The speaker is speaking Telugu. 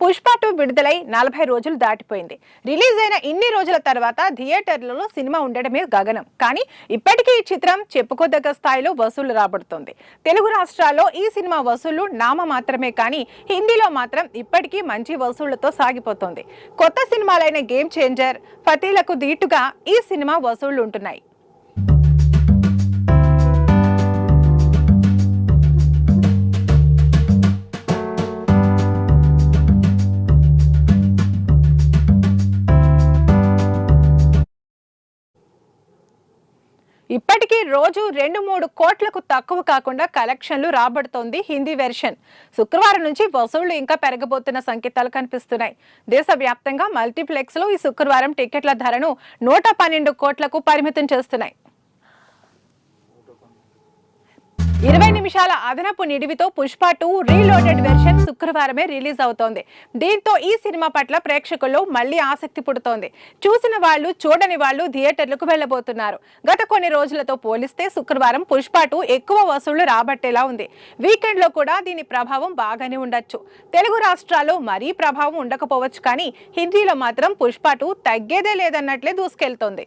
పుష్ప టూ విడుదలై నలభై రోజులు దాటిపోయింది. రిలీజ్ అయిన ఇన్ని రోజుల తర్వాత థియేటర్లలో సినిమా ఉండడమే గగనం. కానీ ఇప్పటికీ ఈ చిత్రం చెప్పుకోదగ్గ స్థాయిలో వసూళ్ళు రాబడుతోంది. తెలుగు రాష్ట్రాల్లో ఈ సినిమా వసూళ్ళు నామ మాత్రమే కానీ హిందీలో మాత్రం ఇప్పటికీ మంచి వసూళ్ళతో సాగిపోతోంది. కొత్త సినిమాలైన గేమ్ చేంజర్ ఫతీలకు దీటుగా ఈ సినిమా వసూళ్ళు ఉంటున్నాయి. ఇప్పటికీ రోజు రెండు మూడు కోట్లకు తక్కువ కాకుండా కలెక్షన్లు రాబడుతోంది హిందీ వెర్షన్. శుక్రవారం నుంచి వసూళ్ళు ఇంకా పెరగబోతున్న సంకేతాలు కనిపిస్తున్నాయి. దేశవ్యాప్తంగా మల్టీప్లెక్స్లో ఈ శుక్రవారం టికెట్ల ధరను నూట పన్నెండు కోట్లకు పరిమితం చేస్తున్నాయి. నిమిషాల అదనపు నిడివితో పుష్ప టూ రీలోడెడ్ వెర్షన్ శుక్రవారమే రిలీజ్ అవుతోంది. దీంతో ఈ సినిమా పట్ల ప్రేక్షకుల్లో మళ్ళీ ఆసక్తి పుడుతోంది. చూసిన వాళ్ళు చూడని వాళ్ళు థియేటర్లకు వెళ్ళబోతున్నారు. గత కొన్ని రోజులతో పోలిస్తే శుక్రవారం పుష్ప టూ ఎక్కువ వసూళ్ళు రాబట్టేలా ఉంది. వీకెండ్లో కూడా దీని ప్రభావం బాగానే ఉండొచ్చు. తెలుగు రాష్ట్రాల్లో మరీ ప్రభావం ఉండకపోవచ్చు కానీ హిందీలో మాత్రం పుష్ప టూ తగ్గేదే లేదన్నట్లే దూసుకెళ్తోంది.